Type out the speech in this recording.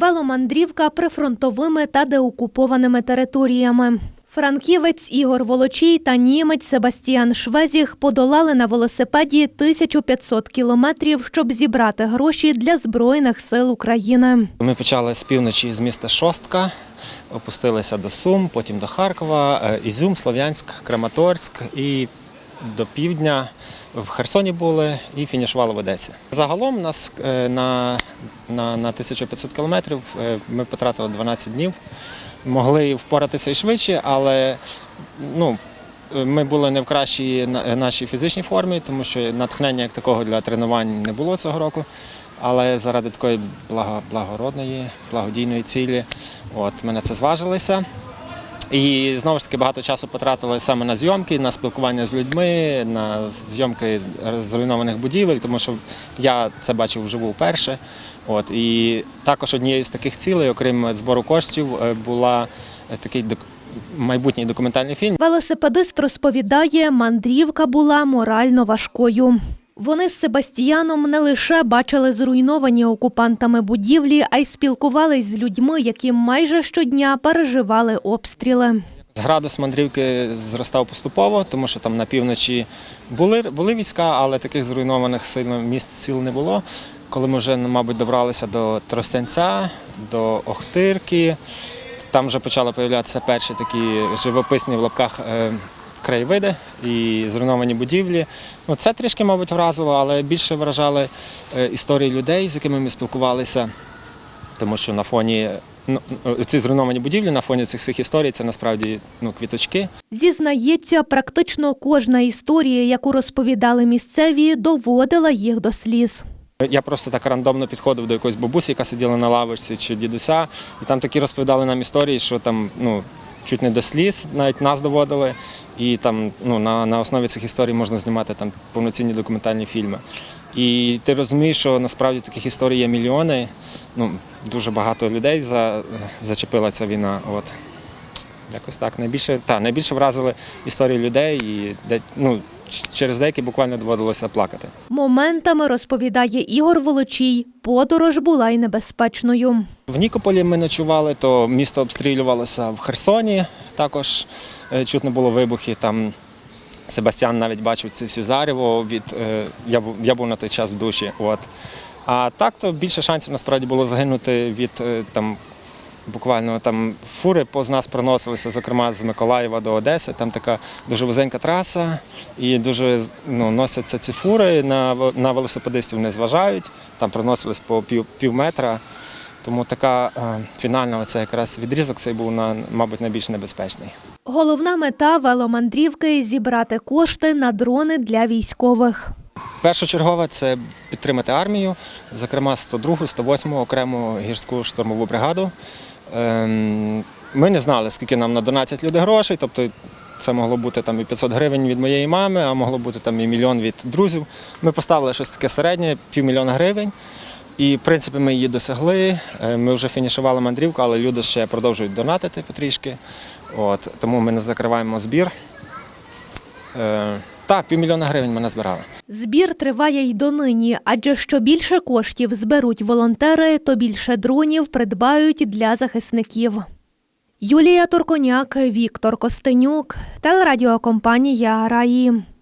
Веломандрівка прифронтовими та деокупованими територіями. Франківець Ігор Волочій та німець Себастіан Швезіх подолали на велосипеді 1500 кілометрів, щоб зібрати гроші для Збройних сил України. Ми почали з півночі з міста Шостка, опустилися до Сум, потім до Харкова, е, Ізюм, Слов'янськ, Краматорськ і до півдня в Херсоні були і фінішували в Одесі. Загалом нас е, на, на, на 1500 кілометрів е, ми потратили 12 днів. Могли впоратися і швидше, але ну, ми були не в кращій нашій фізичній формі, тому що натхнення як такого для тренувань не було цього року. Але заради такої благородної, благодійної цілі, от ми на це зважилися. І знову ж таки багато часу потратили саме на зйомки, на спілкування з людьми, на зйомки зруйнованих будівель, тому що я це бачив вживу вперше. От і також однією з таких цілей, окрім збору коштів, е, була е, такий майбутній документальний фільм. Велосипедист розповідає, мандрівка була морально важкою. Вони з Себастіяном не лише бачили зруйновані окупантами будівлі, а й спілкувались з людьми, які майже щодня переживали обстріли. Градус мандрівки зростав поступово, тому що там на півночі були, були війська, але таких зруйнованих сильно місць сіл не було. Коли ми вже, мабуть, добралися до Тростянця, до Охтирки, там вже почали з'являтися перші такі живописні в лапках е, краєвиди і зруйновані будівлі. Ну, це трішки, мабуть, вразило, але більше вражали е, історії людей, з якими ми спілкувалися, тому що на фоні ну, ці зруйновані будівлі, на фоні цих всіх історій, це насправді ну, квіточки. Зізнається, практично кожна історія, яку розповідали місцеві, доводила їх до сліз. Я просто так рандомно підходив до якоїсь бабусі, яка сиділа на лавочці чи дідуся, і там такі розповідали нам історії, що там ну, чуть не до сліз, навіть нас доводили. І там ну, на, на основі цих історій можна знімати там повноцінні документальні фільми. І ти розумієш, що насправді таких історій є мільйони. Ну, дуже багато людей за, зачепила ця війна. От. Якось так. Найбільше, та, найбільше вразили історії людей, і ну, через деякі буквально доводилося плакати. Моментами розповідає Ігор Волочій, подорож була й небезпечною. В Нікополі ми ночували, то місто обстрілювалося в Херсоні. Також е, чутно було вибухи. Там Себастьян навіть бачив ці всі зарево. Від, е, я, був, я був на той час в душі. От. А так то більше шансів насправді було загинути від е, там. Буквально там фури поз нас проносилися, зокрема з Миколаєва до Одеси. Там така дуже вузенька траса, і дуже ну, носяться ці фури. На, на велосипедистів не зважають. Там проносились по пів, пів метра. Тому така е, фінальна, оце якраз відрізок цей був на, мабуть, найбільш небезпечний. Головна мета веломандрівки зібрати кошти на дрони для військових. Першочергове це підтримати армію, зокрема 102, 108 окрему гірську штурмову бригаду. Ем, Ми не знали, скільки нам на 12 людей грошей, тобто це могло бути там і 500 гривень від моєї мами, а могло бути там і мільйон від друзів. Ми поставили щось таке середнє, півмільйона гривень. І, в принципі, ми її досягли. Е, Ми вже фінішували мандрівку, але люди ще продовжують донатити потрішки. От, тому ми не закриваємо збір. Так, півмільйона гривень ми назбирали. Збір триває й донині, адже що більше коштів зберуть волонтери, то більше дронів придбають для захисників. Юлія Турконяк, Віктор Костенюк, телерадіокомпанія Раї.